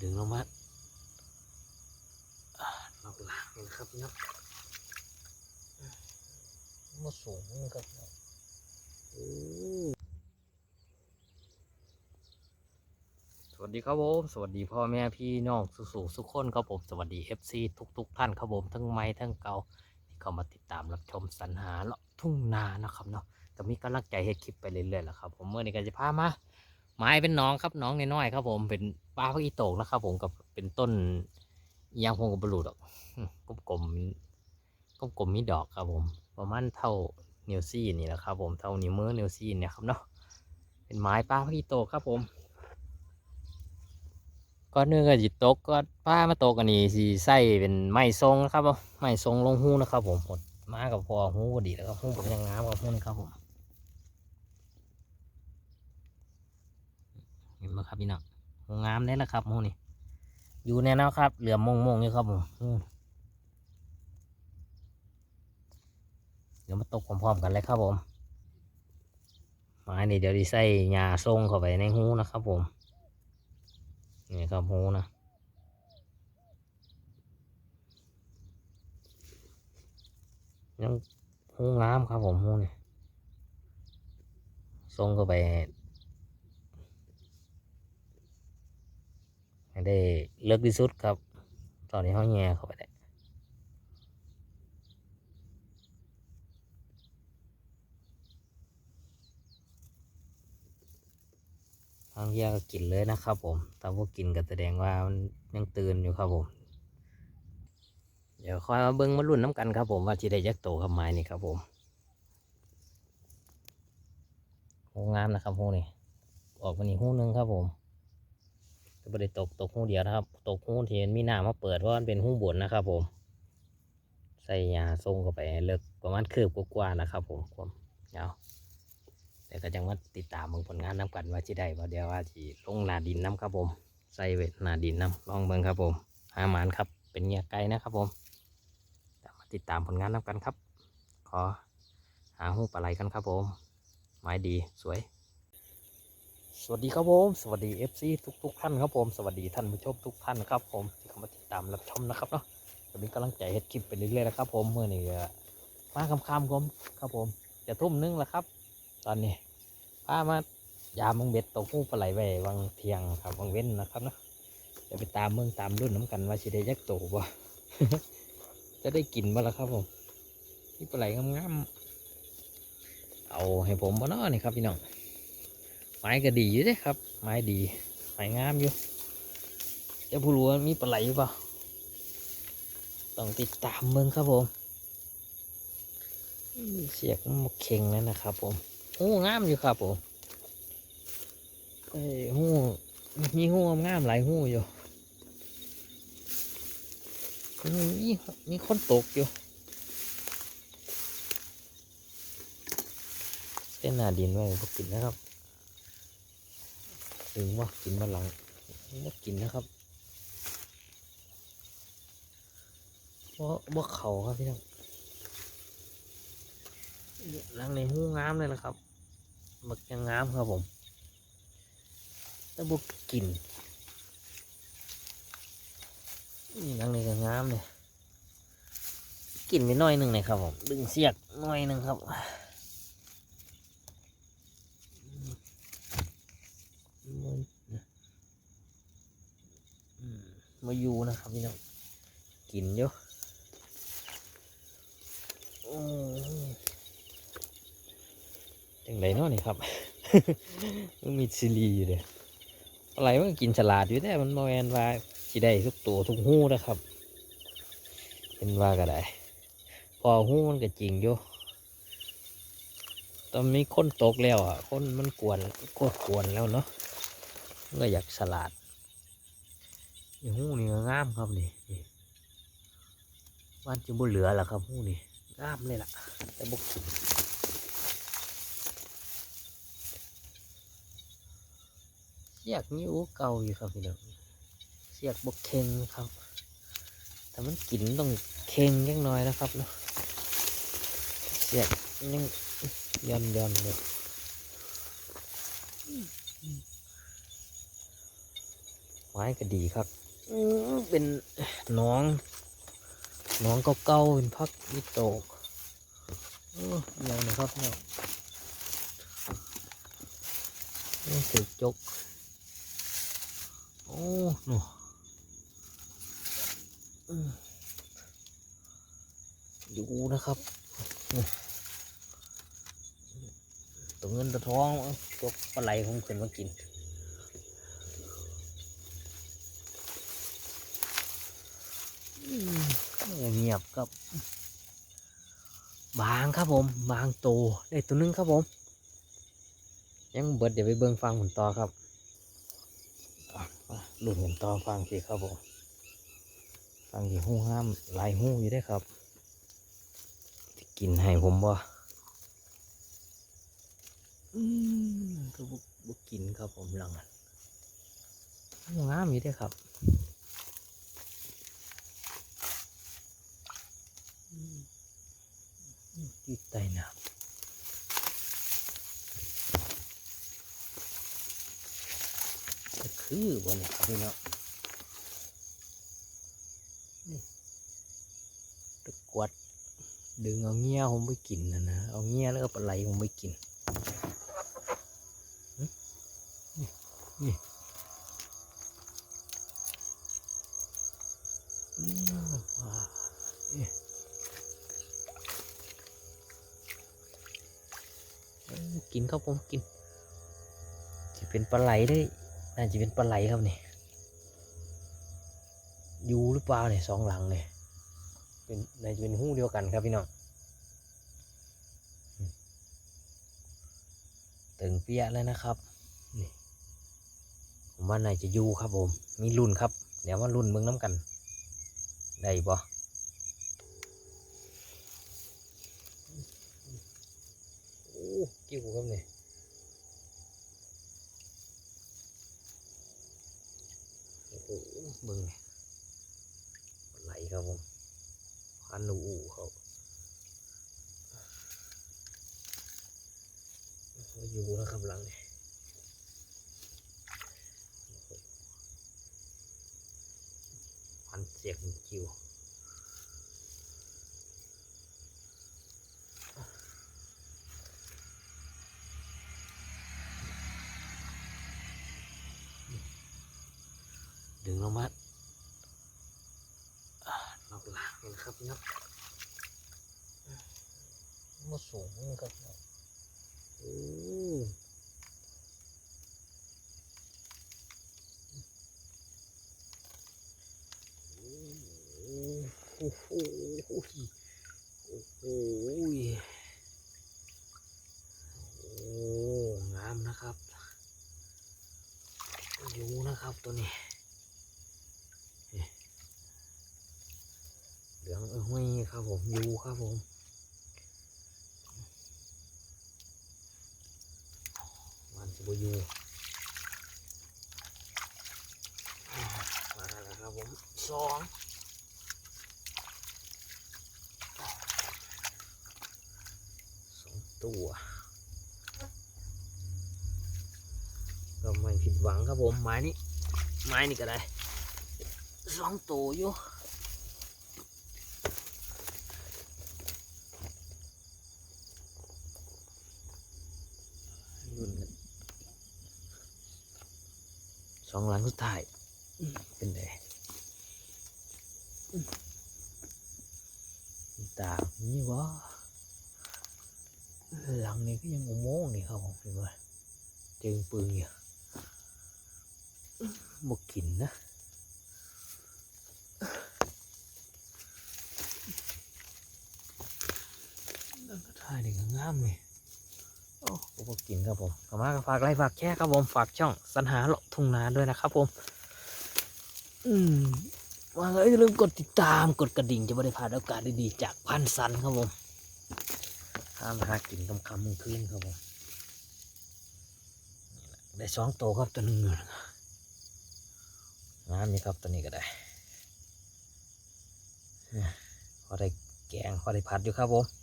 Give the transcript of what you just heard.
ดึงลงมาอ่าลอกหลังนี่นะครับพี่น้องมาสูงนะครับโอ้สวัสดีครับผมสวัสดีพ่อแม่พี่น้องสุสุสุกคนครับผมสวัสดี FC ทุกทุกๆท่านครับผมทั้งไม้ทั้งเก่าที่เข้ามาติดตามรับชมสรรหาเลาะทุ่งนานะครับเนาะก็มีกำลังใจให้คลิปไปเรื่อยๆแหละครับ ผมเมื่อนี้ก็จะพามา ไม้เป็นน้องครับน้องน้อยๆครับ ผมเป็นปลาพักอีโตกนะครับ ผมกับเป็นต้นยังพงกับบรูดอกกลมๆกลมๆมีดอกครับ ผม ประมาณเท่านิวซี่นี่แหละครับ ผมเท่านิ้วมือนิวซี่เนี่ยครับเนาะเป็นไม้ปลาพักอีโตกครับ ผมก็เนื่องกับจิตกก็ป้ามาโตกอันนี้สีไส้เป็นไม้ทรงนะครับผมไม้ทรงลงหูนะครับ ผมหมดมากับพอหูพอดีแล้วก็หูเป็นยังงามกับหูนี่ครับผม เห็ นไหมครับพี่น้องหูงามเลยละครับหมูนี่อยู่ในแนวครับ เหลือมงมงๆอยู่ครับผมเดี๋ยวมาตกพร้อมๆกันเลยครับผมไม้นี่เดี๋ยวดีใส่ยาทรงเข้าไปในหูนะครับผมนี่ครับหูนะยังหูงามครับผมหูนี่ทรงเข้าไป ให้ได้เลิกที่สุดครับ ตอนนี้เขาแง่เข้าไปได้ทางเฮียกก็กินเลยนะครับผมถ้าพวกกินก็แสดงว่ามันยังตื่นอยู่ครับผม เดี๋ยวคอยมาเบิ้งมาลุ่นน้ำกันครับผมว่าจะได้ยักษ์โตกับไม้นี่ครับผมโหงามนะครับหูนี่ออกมานี่หูหนึงครับผม ก็ไม่ได้ตกตกหูเดียวนะครับ ตกหูที่มันมีหน้ามาเปิดเพราะมันเป็นหูบนนะครับ ผม ใส่ยาทรงเข้าไปเลิกประมาณคืบกว่าๆนะครับ ผมความยาวแต่ก็จังว่าติดตามเบิ่งผลงานน้ำกันว่าที่ได้ว่าเดียวว่าที่ลงนาดินน้ำครับผม ใส่เวทนาดินน้ำลองเบิ่งครับผมหาหมานครับ เป็นเงียไก่นะครับ ผมมาติดตามผลงานน้ำกันครับ ขอหาหูปลาไหลกันครับผม ไม้ดีสวย สวัสดีครับผม สวัสดี FC ทุกทุกๆท่านครับผม สวัสดีท่านผู้ชมทุกท่านครับผมที่เข้ามาติดตามรับชมนะครับเนาะจะมีกำลังใจเฮ็ดคลิปไปเรื่อยๆนะครับผมเมื่อนี้มาคำคำๆผมครับผม จะทุ่มหนึงแล้วครับ ตอนนี้พามายามมึงเบ็ดตกหูปลาไหลไว้วังเทียงครับวังเว้นนะครับเนาะจะไปตามเมืองตามรุ่นน้ำกันว่าสิได้ยักโตบ่จะได้กินบ่ละครับผมนี่ปลาไหลงามๆเอาให้ผมบ่เนาะนี่ครับพี่น้อง ไม้ก็ดีอยู่เด้ครับ ไม้ดี ไม้งามอยู่จะผู้รู้ว่ามีปลาไหลหรือเปล่าต้องติดตามเบิ่งครับผม เสียกมันบ่เข่งแล้วนะครับผมโอ้งามอยู่ครับผมเอ้หูมีหูงามหลายหูอยู่มมีมีคนตกอยู่เส้นหน้าดินไว้พวกกินนะครับ ถึงว่ากินมาหลังไม่กินนะครับว่าว่าเขาครับพี่น้องหลังในหูงามเลยนะครับหมึกยังงามครับผมแต่บุกกินนี่หลังในก็งามเลยกินไปน่อยหนึ่งเลยครับผมดึงเสียกน่อยหนึ่งครับ นมาอยู่นะครับพี่น้องกินเยอะอยจังไรเนาะนี่ครับ มันมีซีรีอยู่เลยอะไรมันกินฉลาดอยู่แต่มันโมแมนว่าสิได้ทุกตัวทุกหู้นะครับ เป็นว่าก็ได้ พอหู้มันก็จริงอยู่ตอนนี้คนตกแล้วอะคนมันกวนโคตรกวนแล้วเนาะ ก็อยากสลัดนี่หูนี่งามครับนี่นี่บ้านจะบ่เหลือล้วครับหูนี่งามเลยล่ะ แต่บกกินเสียกนิ้วเก่าอยู่ครับพี่น้องเสียกบกเค็งครับ แต่มันกินต้องเค็งยังน้อยนะครับเนาะเสียกยังย่อนย่อนเลย ไม้ก็ดีครับอืมเป็นหน้องหน้องเก่าๆเป็นพักวิโตกเอออย่างนี้ครับเนี่ยนี่ถือจก โอ้หนูอืมอยู่นะครับนี่ตัวเงินตัวทองจกปลาไหลผมขึ้นมากิน อืม เงียบครับ บางครับผม บางโตได้ตัวนึงครับผม ยังเบิดเดี๋ยวไปเบิ่งฟังผลต่อครับอะมาลุ้นกันต่อฟังสิครับผมฟังที่หู้ห้ามลายหู้อยู่ได้ครับจะกินให้ผมบ่อืมก็บ่บ่กินครับผมหลังหูงามอยู่ได้ครับ ที่ใต้น้ำก็คือบนครับพี่นาะนี่ตะกวด ดึงเอาเงี้ยผมไปกินนะนะ เอาเงี้ยแล้วก็ปลาไหลผมไปกิน นี่ นี่อืมว้านี่ อืม กินครับผมกินจะเป็นปลาไหลได้น่าจะเป็นปลาไหลครับนี่อยู่หรือเปล่าเนี่ยสองหลังเลยเป็นน่าจะเป็นหู้เดียวกันครับพี่น้องตึงเปียเลยนะครับนี่ผมว่าน่าจะอยู่ครับผม มีรุ่นครับ เดี๋ยวมารุ่นเบิ่งน้ำกัน ได้บ่โอ้ กิ้วครับเนี่ยโอ้โหเบิ่งไหลครับผมพันหนูอูเขาเขาอยู่นะครับหลังนี่โอ้โหพันเสียกกิ้ว ดึงลงมาอ่านอกหลังนะครับพี่น้องมาสูงครับโอ้โอ้โหโอ้โหโอ้โหโอ้งามนะครับ อยู่นะครับตัวนี้ เห้วยครับผมอยู่ครับผมมันจะบอยู่อ่ามาแล้วครับผมสองสองตัวก็ไม่ผิดหวังครับผมไม้นี้ไม้นี่ก็ได้สองตัวอยู่ รุ่นกัน สองหลังสุดท้ายเป็นไงตานี่วะหลังนี้ก็ยังอุโมงค์นี่ครับผมเห็นไหมเจงปืนอยู่บกกินนะแล้วก็ถ่ายนี่ก็งามเลย โอ้ผมก็กินครับผมขอมากฝากไลค์ฝากแชร์ครับผมฝากช่องสัญหาเลาะทุ่งนาด้วยนะครับผม อืมว่าแล้วอย่าลืมกดติดตามกดกระดิ่งจะไม่ได้พลาดโอกาสดีๆจากพันสันครับผมห้ามหากินคำคำมึงคืนครับผมได้สองโตวครับตัวหนึ่งนงามนี่ครับตัวนี้ก็ได้พอได้แกงพอได้ผัดอยู่ครับผม